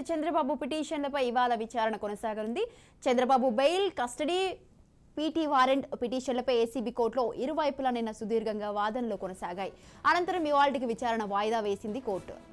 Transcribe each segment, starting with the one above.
చంద్రబాబు పిటిషన్లపై ఇవాళ విచారణ కొనసాగనుంది. Chandrababu bail custody PT warrant పిటిషన్లపై ACB కోర్టులో ఇరువైపులా నిన్న సుదీర్ఘంగా వాదనలు కొనసాగాయి. అనంతరం ఇవాళకి విచారణ వాయిదా వేసింది కోర్టు.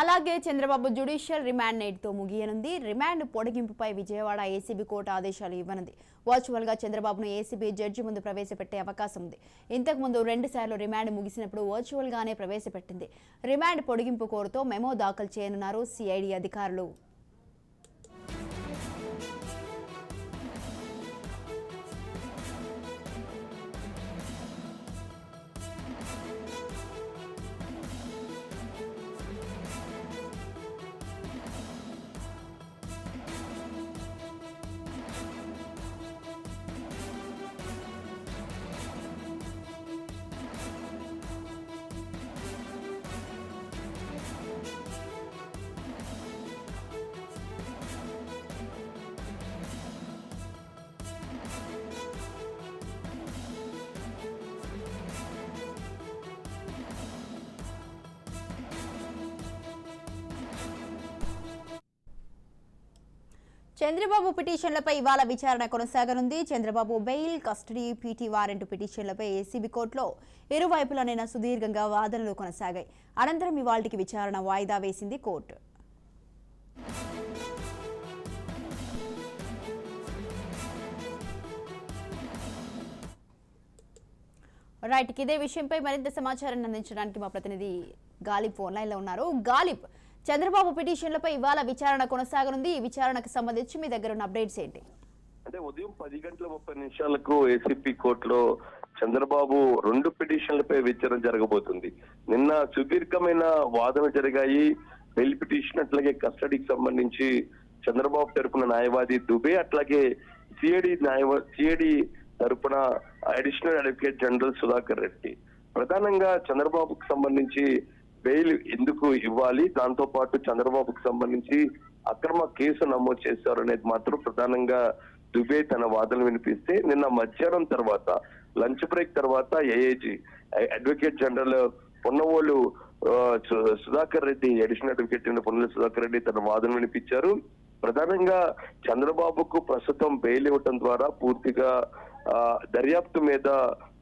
అలాగే చంద్రబాబు జ్యుడిషియల్ రిమాండ్ నేటితో ముగియనుంది. రిమాండ్ పొడిగింపుపై విజయవాడ ఏసీబీ కోర్టు ఆదేశాలు ఇవ్వనుంది. వర్చువల్గా చంద్రబాబును ఏసీబీ జడ్జి ముందు ప్రవేశపెట్టే అవకాశం ఉంది ఇంతకు ముందు రెండు సార్లు రిమాండ్ ముగిసినప్పుడు వర్చువల్ గానే ప్రవేశపెట్టింది. రిమాండ్ పొడిగింపు కోరుతో మెమో దాఖలు చేయనున్నారు సిఐడి అధికారులు. చంద్రబాబు పిటిషన్లపై ఇవాళ విచారణ కొనసాగనుంది. Chandrababu bail custody PT warrant పిటిషన్లపై ACB కోర్టులో ఇరువైపులనైనా సుదీర్ఘంగా వాదనలు కొనసాగాయి. అనంతరం ఇవాళకి విచారణ వాయిదా వేసింది కోర్టు. రైట్ ఇదే విషయంపై మరింత సమాచారాన్ని అందించడానికి మా ప్రతినిధి గాలిబ్ ఫోన్ లైన్లో ఉన్నారు. గాలిబ్ చంద్రబాబు పిటిషన్లపై ఇవాళ విచారణ కొనసాగనుంది. ఈ విచారణకు సంబంధించి మీ దగ్గర ఉన్న అప్డేట్స్ ఏంటి? అంటే ఉదయం పది గంటల ముప్పై నిమిషాలకు ఏసీపీ కోర్టులో చంద్రబాబు రెండు పిటిషన్లపై విచారణ జరగబోతుంది. నిన్న సుదీర్ఘమైన వాదన జరిగాయి. బెయిల్ పిటిషన్ అట్లాగే కస్టడీకి సంబంధించి చంద్రబాబు తరపున న్యాయవాది దుబే అట్లాగే సిఐడి న్యాయవా సిఐడి తరపున additional advocate general Sudhakar Reddy. ప్రధానంగా చంద్రబాబుకు సంబంధించి బెయిల్ ఎందుకు ఇవ్వాలి? దాంతో పాటు చంద్రబాబుకు సంబంధించి అక్రమ కేసు నమోదు చేశారు అనేది మాత్రం ప్రధానంగా దుబే తన వాదనలు వినిపిస్తే నిన్న మధ్యాహ్నం తర్వాత లంచ్ బ్రేక్ తర్వాత AAG advocate general Ponnavolu Sudhakar Reddy additional advocate general Ponnavolu Sudhakar Reddy తన వాదన వినిపించారు. ప్రధానంగా చంద్రబాబుకు ప్రస్తుతం బెయిల్ ఇవ్వటం ద్వారా పూర్తిగా దర్యాప్తు మీద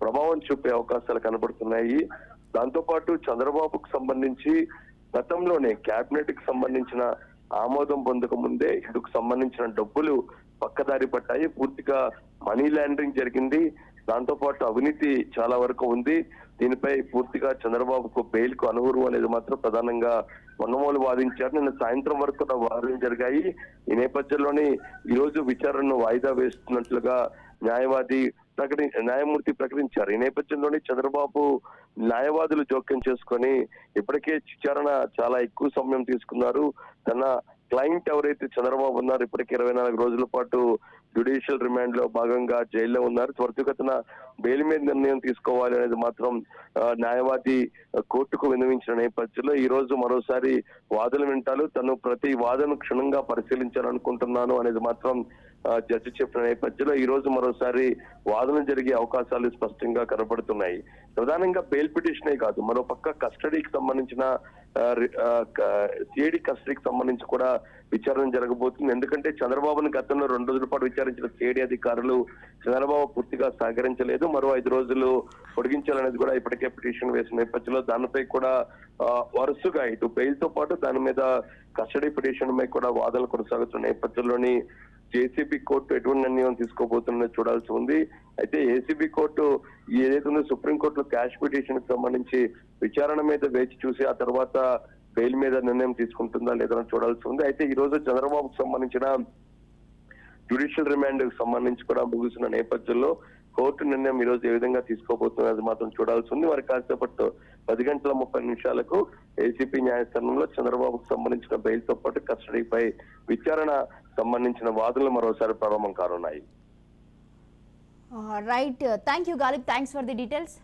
ప్రభావం చూపే అవకాశాలు కనబడుతున్నాయి. దాంతోపాటు చంద్రబాబుకు సంబంధించి గతంలోనే కేబినెట్కి సంబంధించిన ఆమోదం పొందక ముందే ఇందుకు సంబంధించిన డబ్బులు పక్కదారి పట్టాయి. పూర్తిగా మనీ లాండరింగ్ జరిగింది. దాంతో పాటు అవినీతి చాలా వరకు ఉంది. దీనిపై పూర్తిగా చంద్రబాబుకు బెయిల్కు అనుగురు అనేది మాత్రం ప్రధానంగా మొన్నమూలు వాదించారు. నిన్న సాయంత్రం వరకు కూడా వాదనలు జరిగాయి. ఈ నేపథ్యంలోనే ఈ రోజు విచారణను వాయిదా వేస్తున్నట్లుగా న్యాయవాది ప్రకటి న్యాయమూర్తి ప్రకటించారు. ఈ నేపథ్యంలోనే చంద్రబాబు న్యాయవాదులు జోక్యం చేసుకొని ఇప్పటికే విచారణ చాలా ఎక్కువ సమయం తీసుకున్నారు. తన క్లయింట్ ఎవరైతే చంద్రబాబు ఉన్నారు ఇప్పటికే ఇరవై నాలుగు రోజుల పాటు జ్యుడిషియల్ రిమాండ్లో భాగంగా జైల్లో ఉన్నారు. త్వరితగతిన బెయిల్ మీద నిర్ణయం తీసుకోవాలి అనేది మాత్రం న్యాయవాది కోర్టుకు విన్నవించిన నేపథ్యంలో ఈ రోజు మరోసారి వాదన వింటారు. తను ప్రతి వాదన క్షుణ్ణంగా పరిశీలించాలనుకుంటున్నాను అనేది మాత్రం జడ్జి చెప్పిన నేపథ్యంలో ఈ రోజు మరోసారి వాదన జరిగే అవకాశాలు స్పష్టంగా కనబడుతున్నాయి. ప్రధానంగా బెయిల్ పిటిషనే కాదు మరో పక్క కస్టడీకి సంబంధించిన సిఐడి కస్టడీకి సంబంధించి కూడా విచారణ జరగబోతుంది. ఎందుకంటే చంద్రబాబును గతంలో రెండు రోజుల పాటు విచారించిన సిఐడి అధికారులు చంద్రబాబు పూర్తిగా సహకరించలేదు. మరో ఐదు రోజులు పొడిగించాలనేది కూడా ఇప్పటికే పిటిషన్ వేసిన నేపథ్యంలో దానిపై కూడా వరుసగా ఇటు బెయిల్తో పాటు దాని మీద కస్టడీ పిటిషన్ పై కూడా వాదనలు కొనసాగుతున్న నేపథ్యంలోని జేసీబీ కోర్టు ఎటువంటి నిర్ణయం తీసుకోబోతుందో చూడాల్సి ఉంది. అయితే ఏసీబీ కోర్టు ఏదైతే ఉందో సుప్రీంకోర్టులో క్యాష్ పిటిషన్కి సంబంధించి విచారణ మీద వేచి చూసి ఆ తర్వాత బెయిల్ మీద నిర్ణయం తీసుకుంటుందా లేదా చూడాల్సి ఉంది. అయితే ఈ రోజు చంద్రబాబుకు సంబంధించిన జ్యుడిషియల్ రిమాండ్ సంబంధించి కూడా ముగిసిన నేపథ్యంలో కోర్టు నిర్ణయం ఈ రోజు ఏ విధంగా తీసుకోబోతున్నది మాత్రం చూడాల్సి ఉంది. మరి కాసేపట్లో పది గంటల ముప్పై నిమిషాలకు ఏసీపీ న్యాయస్థానంలో చంద్రబాబుకు సంబంధించిన బెయిల్తో పాటు కస్టడీపై విచారణ సంబంధించిన వాదనలు మరోసారి ప్రారంభం కానున్నాయి. Right thank you Ghalib thanks for the details